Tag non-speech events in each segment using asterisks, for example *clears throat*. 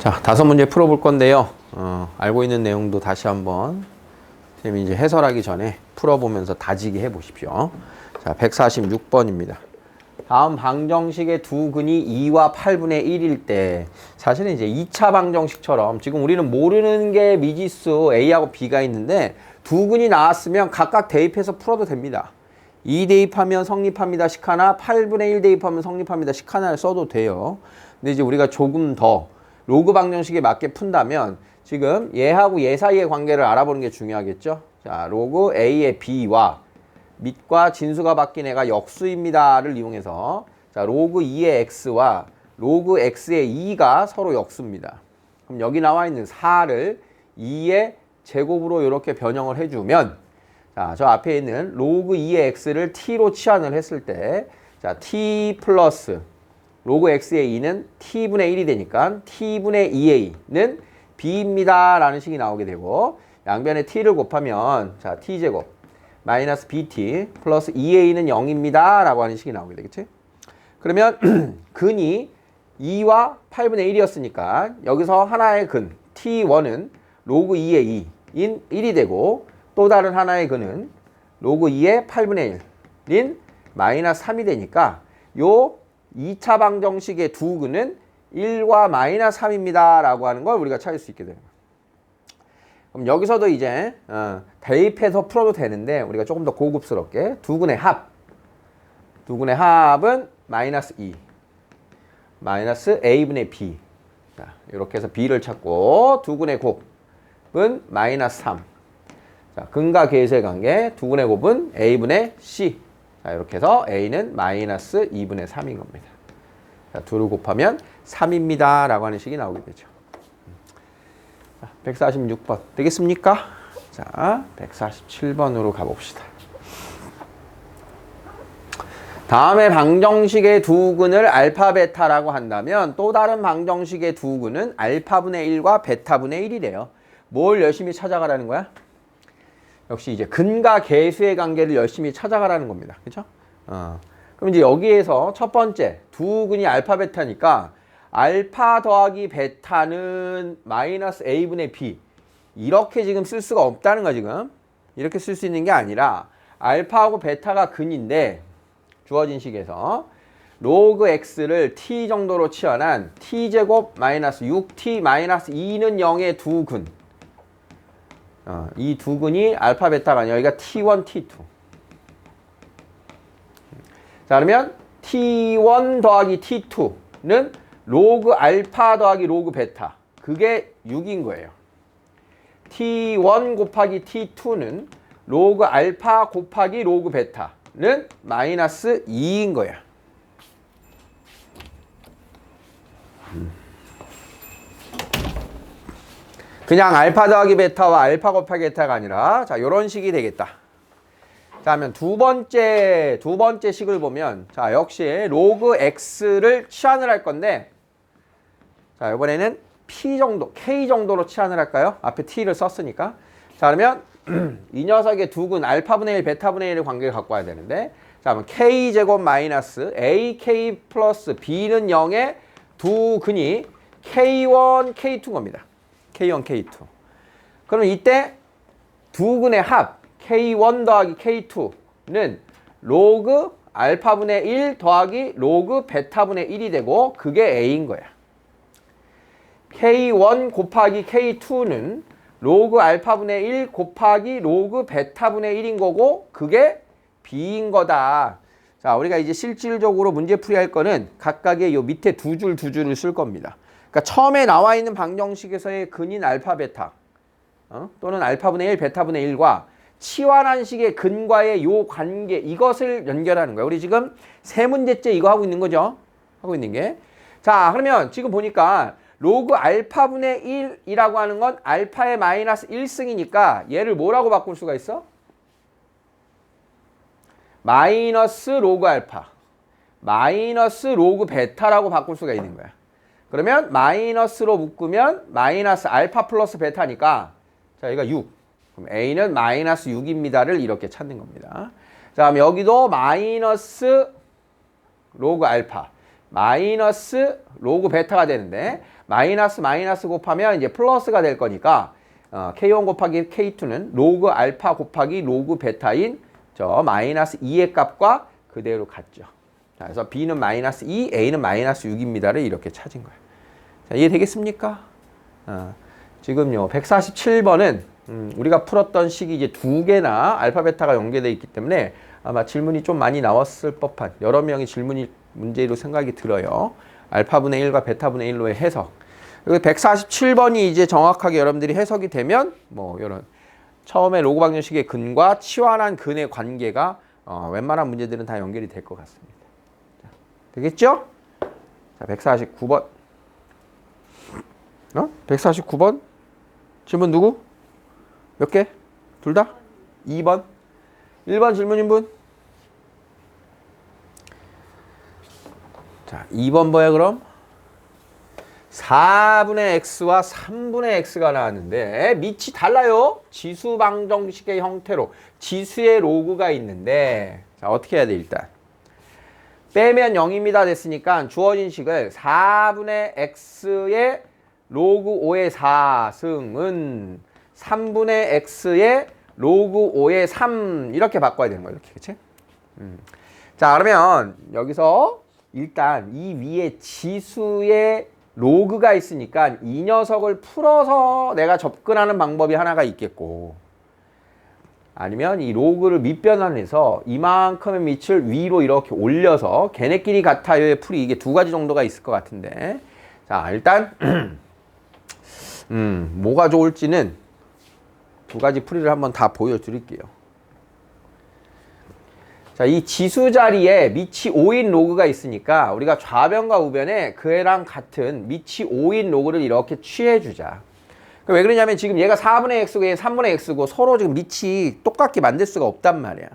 자, 다섯 문제 풀어볼 건데요. 어, 알고 있는 내용도 다시 한번 쌤이 이제 해설하기 전에 풀어보면서 다지기 해보십시오. 자, 146번입니다. 다음 방정식의 두 근이 2와 8분의 1일 때 사실은 이제 2차 방정식처럼 지금 우리는 모르는 게 미지수 A하고 B가 있는데 두 근이 나왔으면 각각 대입해서 풀어도 됩니다. 2 대입하면 성립합니다. 식 하나, 8분의 1 대입하면 성립합니다. 식 하나를 써도 돼요. 근데 이제 우리가 조금 더 로그 방정식에 맞게 푼다면 지금 얘하고 얘 사이의 관계를 알아보는 게 중요하겠죠. 자, 로그 A의 B와 밑과 진수가 바뀐 애가 역수입니다를 이용해서 자, 로그 2의 X와 로그 X의 2가 서로 역수입니다. 그럼 여기 나와 있는 4를 2의 제곱으로 이렇게 변형을 해주면 자, 저 앞에 있는 로그 2의 x를 t로 치환을 했을 때 자, t 플러스 로그 x의 2는 t분의 1이 되니까 t분의 2a는 b입니다 라는 식이 나오게 되고 양변에 t를 곱하면 자, t제곱 마이너스 bt 플러스 2a는 0입니다 라고 하는 식이 나오게 되겠지? 그러면 *clears throat* 근이 2와 8분의 1이었으니까 여기서 하나의 근 t1은 로그 2의 2인 1이 되고 또 다른 하나의 근은 로그 2의 8분의 1인 마이너스 3이 되니까 요 2차 방정식의 두 근은 1과 마이너스 3입니다 라고 하는 걸 우리가 찾을 수 있게 돼요. 그럼 여기서도 이제 어, 대입해서 풀어도 되는데 우리가 조금 더 고급스럽게 두 근의 합. 두 근의 합은 마이너스 2. 마이너스 a분의 b. 자, 이렇게 해서 b를 찾고 두 근의 곱은 마이너스 3. 자, 근과 계수의 관계 두 분의 곱은 a분의 c. 자, 이렇게 해서 a는 마이너스 2분의 3인 겁니다. 자, 둘을 곱하면 3입니다. 라고 하는 식이 나오게 되죠. 자, 146번. 되겠습니까? 자, 147번으로 가봅시다. 다음에 방정식의 두 근을 알파 베타라고 한다면 또 다른 방정식의 두 근은 알파분의 1과 베타분의 1이래요. 뭘 열심히 찾아가라는 거야? 역시 이제 근과 계수의 관계를 열심히 찾아가라는 겁니다. 그렇죠? 어. 그럼 이제 여기에서 첫 번째 두 근이 알파 베타니까 알파 더하기 베타는 마이너스 a분의 b 이렇게 지금 쓸 수가 없다는 거야 지금 이렇게 쓸 수 있는 게 아니라 알파하고 베타가 근인데 주어진 식에서 로그 x를 t 정도로 치환한 t제곱 마이너스 6t 마이너스 2는 0의 두 근. 어, 이두 근이 알파 베타가 아니라 여기가 t1, t2. 자 그러면 t1 더하기 t2는 로그 알파 더하기 로그 베타. 그게 6인 거예요. t1 곱하기 t2는 로그 알파 곱하기 로그 베타는 마이너스 2인 거야. 그냥 알파 더하기 베타와 알파 곱하기 베타가 아니라 자 이런 식이 되겠다. 자 하면 두 번째 두 번째 식을 보면 자 역시 로그 x를 치환을 할 건데 자 이번에는 p 정도 k 정도로 치환을 할까요? 앞에 t를 썼으니까 자 그러면 *clears throat* 이 녀석의 두근 알파분의 1 베타분의 1의 관계를 갖고 와야 되는데 자 그러면 k 제곱 마이너스 ak 플러스 b는 0의 두 근이 k1 k2 겁니다. K1, K2. 그럼 이때 두 근의 합 K1 더하기 K2는 로그 알파분의 1 더하기 로그 베타분의 1이 되고 그게 A인 거야. K1 곱하기 K2는 로그 알파분의 1 곱하기 로그 베타분의 1인 거고 그게 B인 거다. 자, 우리가 이제 실질적으로 문제 풀이 할 거는 각각의 요 밑에 두 줄 두 줄을 쓸 겁니다. 그러니까 처음에 나와 있는 방정식에서의 근인 알파 베타 어? 또는 알파분의 1 베타분의 1과 치환한 식의 근과의 요 관계 이것을 연결하는 거예요. 우리 지금 세 문제째 이거 하고 있는 거죠. 하고 있는 게. 자 그러면 지금 보니까 로그 알파분의 1이라고 하는 건 알파의 마이너스 1승이니까 얘를 뭐라고 바꿀 수가 있어? 마이너스 로그 알파 마이너스 로그 베타라고 바꿀 수가 있는 거야. 그러면 마이너스로 묶으면 마이너스 알파 플러스 베타니까 자 여기가 6 그럼 A는 마이너스 6입니다를 이렇게 찾는 겁니다. 자 그럼 여기도 마이너스 로그 알파. 마이너스 로그 베타가 되는데 마이너스 마이너스 곱하면 이제 플러스가 될 거니까 어, K1 곱하기 K2는 로그 알파 곱하기 로그 베타인 저 마이너스 2의 값과 그대로 같죠. 자, 그래서 B는 마이너스 2, A는 마이너스 6입니다를 이렇게 찾은 거예요. 자, 이해되겠습니까? 어, 지금요 147번은 음, 우리가 풀었던 식이 이제 두 개나 알파 베타가 연계되어 있기 때문에 아마 질문이 좀 많이 나왔을 법한 여러 명의 질문이 문제로 생각이 들어요. 알파분의 1과 베타분의 1로의 해석. 그리고 147번이 이제 정확하게 여러분들이 해석이 되면 뭐 이런 처음에 로그 방정식의 근과 치환한 근의 관계가 어, 웬만한 문제들은 다 연결이 될 것 같습니다. 자, 되겠죠? 자, 149번. 어? 149번? 질문 누구? 몇 개? 둘 다? 2번? 1번 질문인 분? 자, 2번 뭐야 그럼? 4분의 x와 3분의 x가 나왔는데 밑이 달라요. 지수 방정식의 형태로 지수의 로그가 있는데 자, 어떻게 해야 돼 일단? 빼면 0입니다 됐으니까 주어진 식을 4분의 x의 로그 5의 4승은 3분의 x의 로그 5의 3 이렇게 바꿔야 되는 거예요. 이렇게 그치? 음. 자 그러면 여기서 일단 이 위에 지수의 로그가 있으니까 이 녀석을 풀어서 내가 접근하는 방법이 하나가 있겠고 아니면 이 로그를 밑변환해서 이만큼의 밑을 위로 이렇게 올려서 걔네끼리 같아요의 풀이 이게 두 가지 정도가 있을 것 같은데 자 일단 *clears throat* 음 뭐가 좋을지는 두 가지 풀이를 한번 다 보여드릴게요. 자, 이 지수 자리에 밑이 5인 로그가 있으니까 우리가 좌변과 우변에 그애랑 같은 밑이 5인 로그를 이렇게 취해주자. 왜 그러냐면 지금 얘가 4분의 x고 얘 3분의 x고 서로 지금 밑이 똑같게 만들 수가 없단 말이야.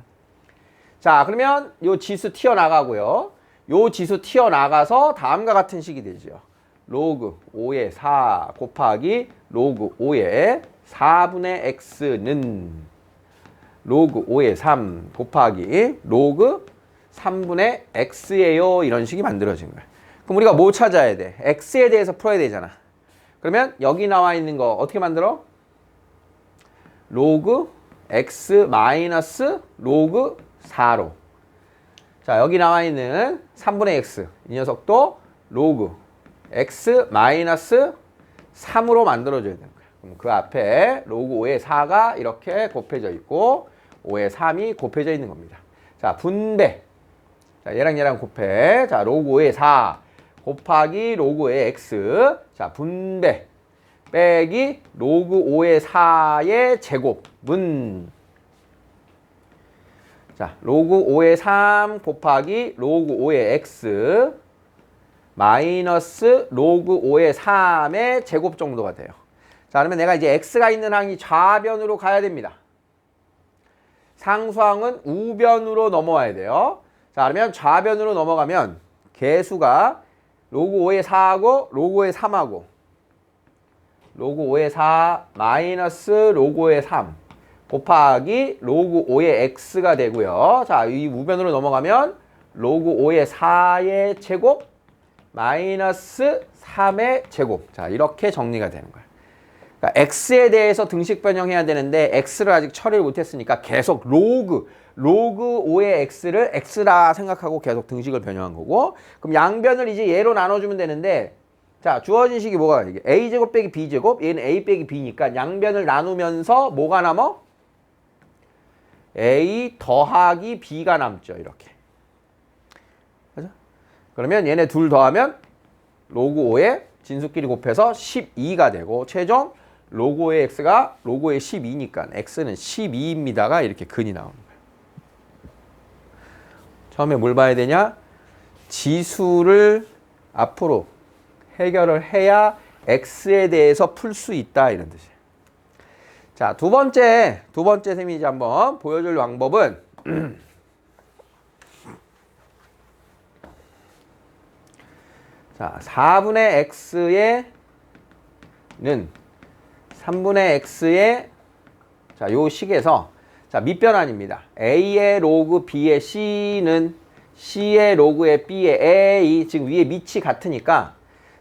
자, 그러면 요 지수 튀어나가고요. 요 지수 튀어나가서 다음과 같은 식이 되죠. 로그 5의 4 곱하기 로그 5의 4분의 x는 로그 5의 3 곱하기 로그 3분의 x예요. 이런 식이 만들어진 거야. 그럼 우리가 뭐 찾아야 돼? x에 대해서 풀어야 되잖아. 그러면 여기 나와 있는 거 어떻게 만들어? 로그 x 마이너스 로그 4로. 자, 여기 나와 있는 3분의 x. 이 녀석도 로그 x 마이너스 3으로 만들어줘야 되는 거야. 그럼 그 앞에 로그 5의 4가 이렇게 곱해져 있고 5의 3이 곱해져 있는 겁니다. 자, 분배. 자, 얘랑 얘랑 곱해. 자, 로그 5의 4 곱하기 로그 5의 x. 자, 분배. 빼기 로그 5의 4의 제곱은 자, 로그 5의 3 곱하기 로그 5의 x 마이너스 로그 5의 3의 제곱 정도가 돼요. 자, 그러면 내가 이제 x가 있는 항이 좌변으로 가야 됩니다. 상수항은 우변으로 넘어와야 돼요. 자, 그러면 좌변으로 넘어가면 개수가 로그 5의 4하고 로그 5의 3하고 로그 5의 4 마이너스 로그 5의 3 곱하기 로그 5의 x가 되고요. 자, 이 우변으로 넘어가면 로그 5의 4의 제곱 마이너스 3의 제곱. 자, 이렇게 정리가 되는 거예요. 그러니까 x에 대해서 등식 변형해야 되는데 x를 아직 처리를 못했으니까 계속 로그 로그 5의 x를 x라 생각하고 계속 등식을 변형한 거고 그럼 양변을 이제 얘로 나눠주면 되는데 자 주어진 식이 뭐가 이게 a 제곱 빼기 b 제곱 얘는 a 빼기 b니까 양변을 나누면서 뭐가 남어? a 더하기 b가 남죠 이렇게 맞아? 그러면 얘네 둘 더하면 로그 5에 진수끼리 곱해서 12가 되고 최종 로고의 x가 로고의 12니까 x는 12입니다가 이렇게 근이 거예요. 처음에 뭘 봐야 되냐? 지수를 앞으로 해결을 해야 x에 대해서 풀 수 있다 이런 뜻이에요. 자, 두 번째, 두 번째 셈이 이제 한번 보여줄 방법은 *clears throat* 자, 4분의 x의 는 3분의 x의 자, 요 식에서 자, 밑변환입니다. a의 로그 b의 c는 C의 로그에 B의 A 지금 위에 밑이 같으니까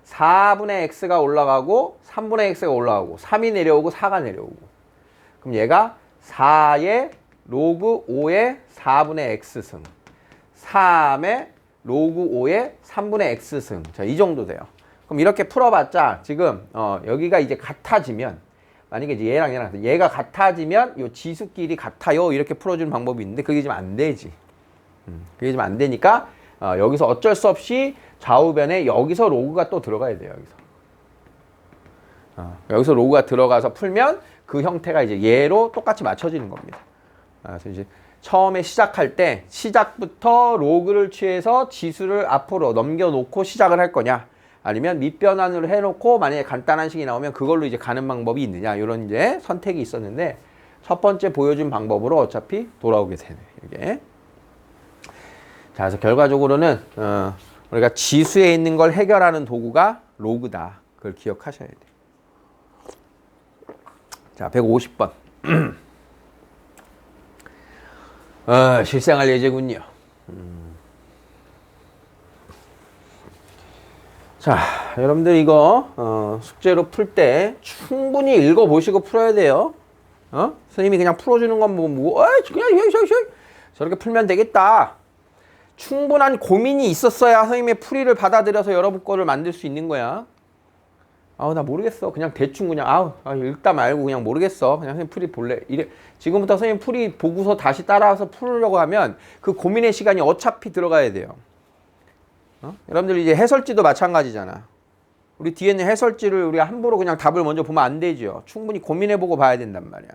4분의 X가 올라가고 3분의 X가 올라가고 3이 내려오고 4가 내려오고 그럼 얘가 4의 로그 5의 4분의 X승 3의 로그 5의 3분의 X승 자, 이 정도 돼요. 그럼 이렇게 풀어봤자 지금 어, 여기가 이제 같아지면 만약에 이제 얘랑 얘랑. 얘가 같아지면 요 지수끼리 같아요 이렇게 풀어주는 방법이 있는데 그게 지금 안 되지. 음, 그게 지금 안 되니까 어, 여기서 어쩔 수 없이 좌우변에 여기서 로그가 또 들어가야 돼요 여기서. 어, 여기서 로그가 들어가서 풀면 그 형태가 이제 얘로 똑같이 맞춰지는 겁니다. 아, 그래서 이제 처음에 시작할 때 시작부터 로그를 취해서 지수를 앞으로 넘겨놓고 시작을 할 거냐 아니면 밑변환으로 해놓고 만약에 간단한 식이 나오면 그걸로 이제 가는 방법이 있느냐 이런 이제 선택이 있었는데 첫 번째 보여준 방법으로 어차피 돌아오게 되네 이게 자 그래서 결과적으로는 어, 우리가 지수에 있는 걸 해결하는 도구가 로그다 그걸 기억하셔야 돼요 자 150번 *clears throat* 어, 실생활 예제군요. 음. 자, 여러분들 이거 어, 숙제로 풀 때 충분히 읽어보시고 풀어야 돼요. 어? 선생님이 그냥 풀어주는 건 뭐, 뭐, 어이, 그냥, 셔. 저렇게 풀면 되겠다. 충분한 고민이 있었어야 선생님의 풀이를 받아들여서 여러분 거를 만들 수 있는 거야. 아우 나 모르겠어 그냥 대충 그냥 아우 아, 읽다 말고 그냥 모르겠어 그냥 선생님 풀이 볼래 이래 지금부터 선생님 풀이 보고서 다시 따라와서 풀으려고 하면 그 고민의 시간이 어차피 들어가야 돼요 어? 여러분들 이제 해설지도 마찬가지잖아. 우리 뒤에 있는 해설지를 우리가 함부로 그냥 답을 먼저 보면 안 되죠. 충분히 고민해보고 봐야 된단 말이야.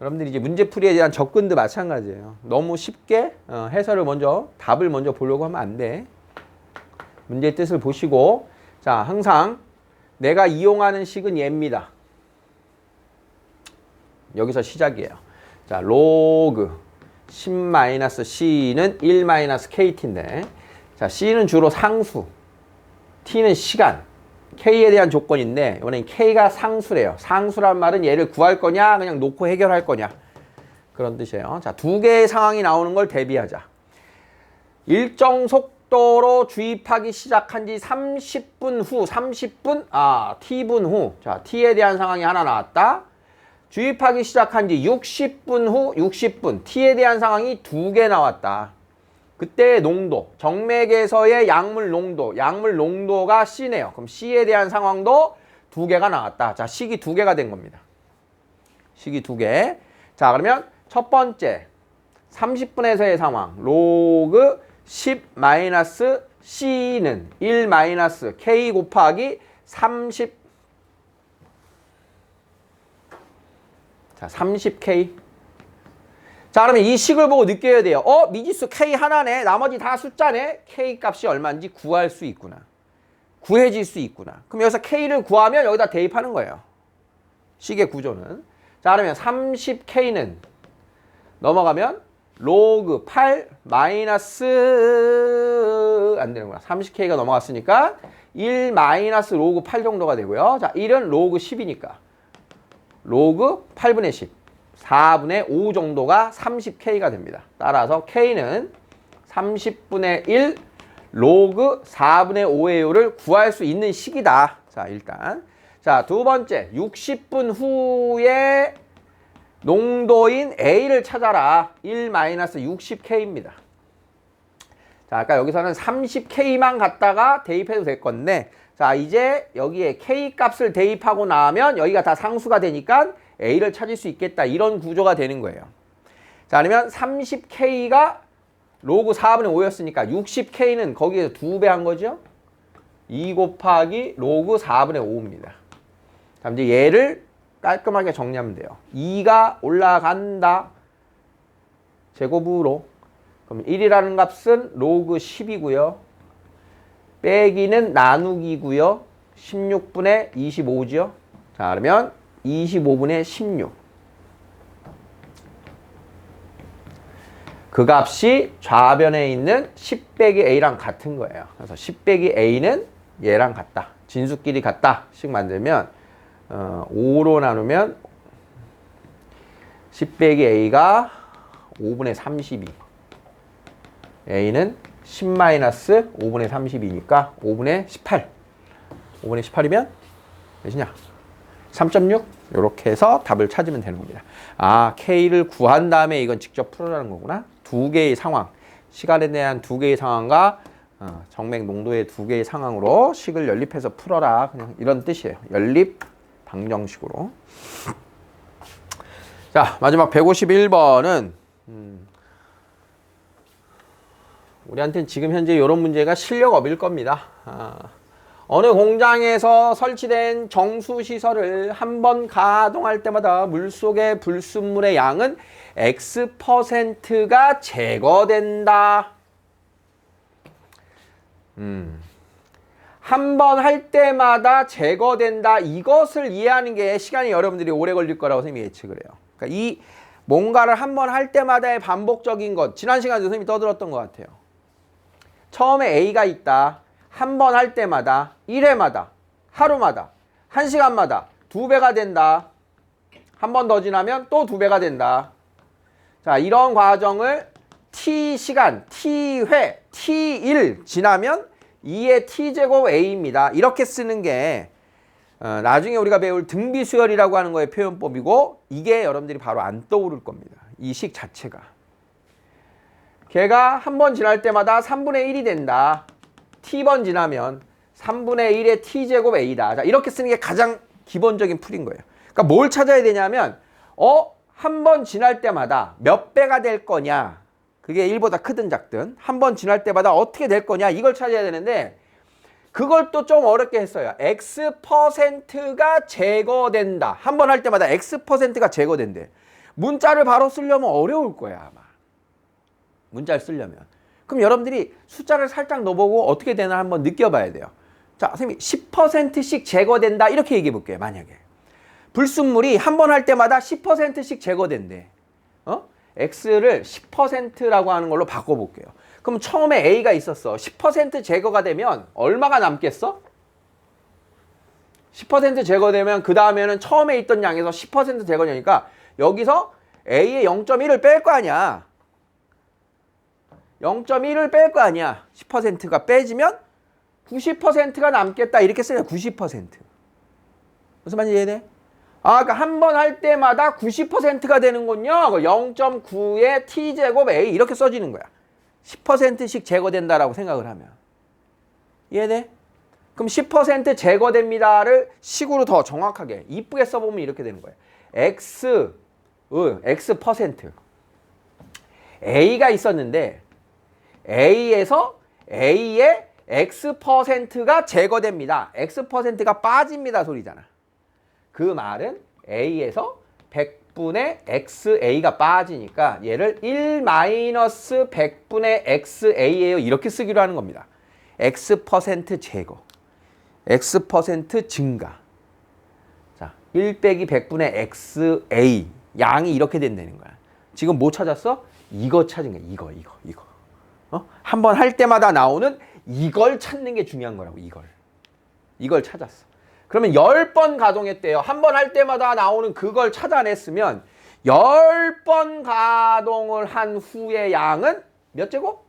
여러분들 이제 문제풀이에 대한 접근도 마찬가지예요. 너무 쉽게 어, 해설을 먼저 답을 먼저 보려고 하면 안 돼. 문제의 뜻을 보시고. 자, 항상 내가 이용하는 식은 얘입니다. 여기서 시작이에요. 자, 로그. 10-c는 1-kt인데 자, c는 주로 상수, t는 시간, k에 대한 조건인데 이번엔 k가 상수래요. 상수란 말은 얘를 구할 거냐 그냥 놓고 해결할 거냐 그런 뜻이에요. 자, 두 개의 상황이 나오는 걸 대비하자. 일정 속 속도로 주입하기 시작한 지 30분 후, 30분, 아, t분 후. 자, t에 대한 상황이 하나 나왔다. 주입하기 시작한 지 60분 후, 60분. t에 대한 상황이 두 개 나왔다. 그때의 농도, 정맥에서의 약물 농도, 약물 농도가 C네요. 그럼 C에 대한 상황도 두 개가 나왔다. 자, 식이 두 개가 된 겁니다. 식이 두 개. 자, 그러면 첫 번째, 30분에서의 상황, 로그 10 마이너스 C는 1 마이너스 K 곱하기 30 자, 30K 자, 그러면 이 식을 보고 느껴야 돼요. 어, 미지수 K 하나네. 나머지 다 숫자네. K 값이 얼마인지 구할 수 있구나. 구해질 수 있구나. 그럼 여기서 K를 구하면 여기다 대입하는 거예요. 식의 구조는. 자, 그러면 30K는 넘어가면 로그 8 마이너스 안 되는구나. 30K가 넘어갔으니까 1 마이너스 로그 8 정도가 되고요. 자, 1은 로그 10이니까 로그 8분의 10 4분의 5 정도가 30K가 됩니다. 따라서 K는 30분의 1 로그 4분의 5의 요를 구할 수 있는 식이다. 자, 일단. 자, 두 번째. 60분 후에 농도인 A를 찾아라. 1-60K입니다. 자, 아까 여기서는 30K만 갖다가 대입해도 될 건데, 자, 이제 여기에 K 값을 대입하고 나면 여기가 다 상수가 되니까 A를 찾을 수 있겠다. 이런 구조가 되는 거예요. 자, 그러면 30K가 로그 4분의 5였으니까 60K는 거기에서 두 배 한 거죠? 2 곱하기 로그 4분의 5입니다. 자, 이제 얘를 깔끔하게 정리하면 돼요. 2가 올라간다. 제곱으로. 그럼 1이라는 값은 로그 10이고요. 빼기는 나누기고요. 16분의 25죠. 자, 그러면 25분의 16. 그 값이 좌변에 있는 10 빼기 a랑 같은 거예요. 그래서 10 빼기 a는 얘랑 같다. 진수끼리 같다. 식 만들면 어, 5로 나누면 10 빼기 a가 5분의 32. a는 10-5분의 32니까 5분의 18. 5분의 18이면 몇이냐? 3.6 이렇게 해서 답을 찾으면 되는 겁니다. 아 K를 구한 다음에 이건 직접 풀어라는 거구나. 두 개의 상황, 시간에 대한 두 개의 상황과 어, 정맥 농도의 두 개의 상황으로 식을 연립해서 풀어라. 그냥 이런 뜻이에요. 연립 방정식으로. 자 마지막 151번은 음, 우리한테는 지금 현재 이런 문제가 실력업일 겁니다. 아, 어느 공장에서 설치된 정수 시설을 한 번 가동할 때마다 물속의 불순물의 양은 X%가 제거된다. 음. 한 번 할 때마다 제거된다. 이것을 이해하는 게 시간이 여러분들이 오래 걸릴 거라고 선생님이 예측을 해요. 그러니까 이 뭔가를 한 번 할 때마다의 반복적인 것. 지난 시간에 선생님이 떠들었던 것 같아요. 처음에 A가 있다. 한 번 할 때마다 1회마다 하루마다 한 시간마다 두 배가 된다. 한 번 더 지나면 또두 배가 된다. 자, 이런 과정을 t 시간, t 회, t 일 지나면 2의 t제곱 a입니다. 이렇게 쓰는 게 어, 나중에 우리가 배울 등비수열이라고 하는 거의 표현법이고 이게 여러분들이 바로 안 떠오를 겁니다. 이 식 자체가. 걔가 한 번 지날 때마다 3분의 1이 된다. T번 지나면 3분의 1의 t제곱 a다. 자, 이렇게 쓰는 게 가장 기본적인 풀인 거예요. 그러니까 뭘 찾아야 되냐면 어? 한 번 지날 때마다 몇 배가 될 거냐? 그게 1보다 크든 작든 한 번 지날 때마다 어떻게 될 거냐? 이걸 찾아야 되는데 그걸 또 좀 어렵게 했어요. X%가 제거된다. 한 번 할 때마다 X%가 제거된대. 문자를 바로 쓰려면 어려울 거야, 아마. 문자를 쓰려면. 그럼 여러분들이 숫자를 살짝 넣어보고 어떻게 되나 한번 느껴봐야 돼요. 자, 선생님 10%씩 제거된다. 이렇게 얘기해 볼게요, 만약에. 불순물이 한 번 할 때마다 10%씩 제거된대. 어? X를 10%라고 하는 걸로 바꿔볼게요. 그럼 처음에 A가 있었어. 10% 제거가 되면 얼마가 남겠어? 10% 제거되면 그 다음에는 처음에 있던 양에서 10% 제거되니까 여기서 A의 0.1을 뺄 거 아니야. 0.1을 뺄 거 아니야. 10%가 빼지면 90%가 남겠다. 이렇게 쓰면 90%. 무슨 말인지 이해돼? 아, 그러니까 한 번 할 때마다 90%가 되는군요. 0.9의 t제곱 a 이렇게 써지는 거야. 10%씩 제거된다라고 생각을 하면. 이해돼? 그럼 10% 제거됩니다를 식으로 더 정확하게 이쁘게 써보면 이렇게 되는 거예요. x, 의, x 퍼센트. a가 있었는데 a에서 a의 x 퍼센트가 제거됩니다. x 퍼센트가 빠집니다 소리잖아. 그 말은 A에서 100분의 XA가 빠지니까 얘를 1-100분의 XA예요. 이렇게 쓰기로 하는 겁니다. X% 제거. X% 증가. 자, 1 빼기 100분의 XA. 양이 이렇게 된다는 거야. 지금 뭐 찾았어? 이거 찾은 거야. 이거, 이거, 이거. 어? 한번 할 때마다 나오는 이걸 찾는 게 중요한 거라고, 이걸. 이걸 찾았어. 그러면 10번 가동했대요. 한 번 할 때마다 나오는 그걸 찾아냈으면 10번 가동을 한 후의 양은 몇 제곱?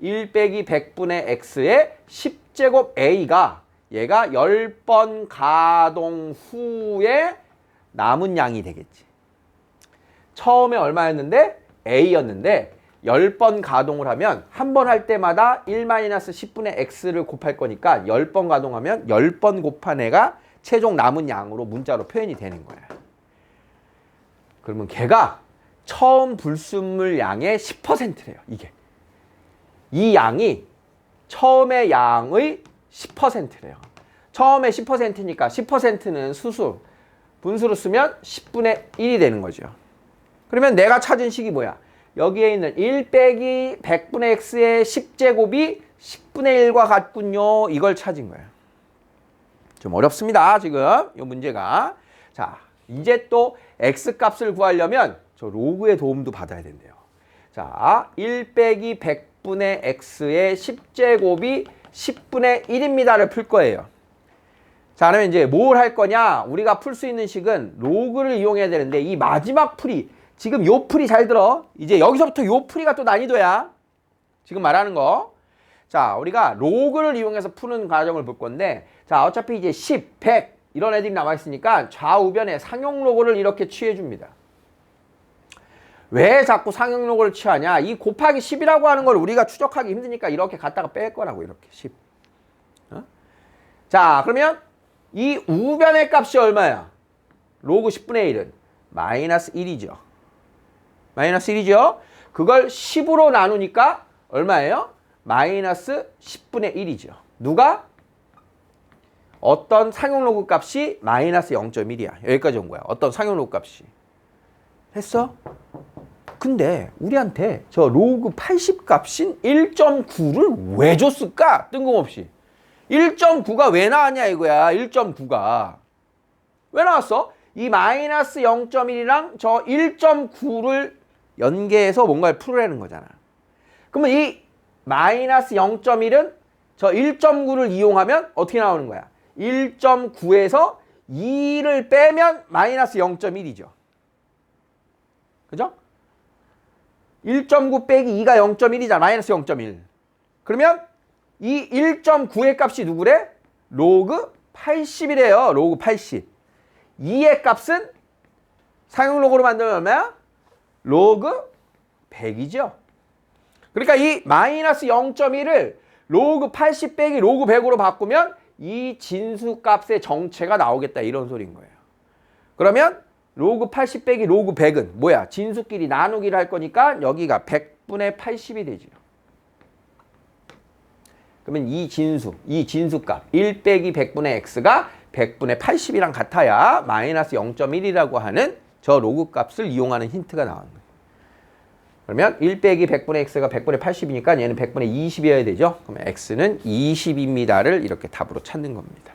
1 빼기 100분의 x의 10제곱 a가 얘가 10번 가동 후에 남은 양이 되겠지. 처음에 얼마였는데? a였는데 10번 가동을 하면 한 번 할 때마다 1-10분의 x를 곱할 거니까 10번 가동하면 10번 곱한 애가 최종 남은 양으로 문자로 표현이 되는 거야. 그러면 걔가 처음 불순물 양의 10%래요. 이게. 이 양이 처음의 양의 10%래요. 처음에 10%니까 10%는 수수. 분수로 쓰면 10분의 1이 되는 거죠. 그러면 내가 찾은 식이 뭐야? 여기에 있는 1 빼기 100분의 x의 10제곱이 10분의 1과 같군요. 이걸 찾은 거예요. 좀 어렵습니다. 지금 이 문제가. 자, 이제 또 x 값을 구하려면 저 로그의 도움도 받아야 된대요. 자, 1 빼기 100분의 x의 10제곱이 10분의 1입니다를 풀 거예요. 자, 그러면 이제 뭘 할 거냐? 우리가 풀 수 있는 식은 로그를 이용해야 되는데 이 마지막 풀이 지금 요 풀이 잘 들어. 이제 여기서부터 요 풀이가 또 난이도야. 지금 말하는 거. 자, 우리가 로그를 이용해서 푸는 과정을 볼 건데, 자, 어차피 이제 10, 100 이런 애들이 남아 있으니까 좌우변에 상용 로그를 이렇게 취해 줍니다. 왜 자꾸 상용 로그를 취하냐? 이 곱하기 10이라고 하는 걸 우리가 추적하기 힘드니까 이렇게 갖다가 뺄 거라고 이렇게 10. 어? 자, 그러면 이 우변의 값이 얼마야? 로그 10분의 1은 마이너스 1이죠. 마이너스 1이죠. 그걸 10으로 나누니까 얼마예요? 마이너스 10분의 1이죠. 누가? 어떤 상용 로그 값이 마이너스 0.1이야. 여기까지 온 거야. 어떤 상용 로그 값이. 했어? 근데 우리한테 저 로그 80 값인 1.9를 왜 줬을까? 뜬금없이. 1.9가 왜 나왔냐 이거야. 1.9가. 왜 나왔어? 이 마이너스 0.1이랑 저 1.9를 연계해서 뭔가를 풀으라는 거잖아. 그러면 이 마이너스 0.1은 저 1.9를 이용하면 어떻게 나오는 거야? 1.9에서 2를 빼면 마이너스 0.1이죠. 그죠? 1.9 빼기 2가 0.1이잖아. 마이너스 0.1. 그러면 이 1.9의 값이 누구래? 로그 80이래요. 로그 80. 2의 값은 상용 로그로 만들면 얼마야? 로그 100이죠. 그러니까 이 마이너스 0.1을 로그 80 빼기 로그 100으로 바꾸면 이 진수값의 정체가 나오겠다 이런 소리인 거예요. 그러면 로그 80 빼기 로그 100은 뭐야? 진수끼리 나누기를 할 거니까 여기가 100분의 80이 되죠. 그러면 이 진수, 이 진수값 1 빼기 100분의 x가 100분의 80이랑 같아야 마이너스 0.1이라고 하는 저 로그 값을 이용하는 힌트가 거예요. 그러면 1 빼기 100분의 x가 100분의 80이니까 얘는 100분의 20이어야 되죠. 그러면 x는 20입니다를 이렇게 답으로 찾는 겁니다.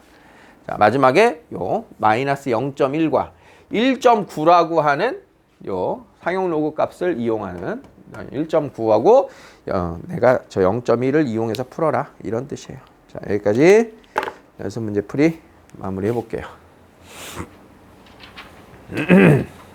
자, 마지막에 요 마이너스 0.1과 1.9라고 하는 요 상용 로그 값을 이용하는 1.9하고 어, 내가 저 0.1을 이용해서 풀어라 이런 뜻이에요. 자, 여기까지 연습 문제 풀이 마무리해 볼게요. 嗯 *laughs* 咳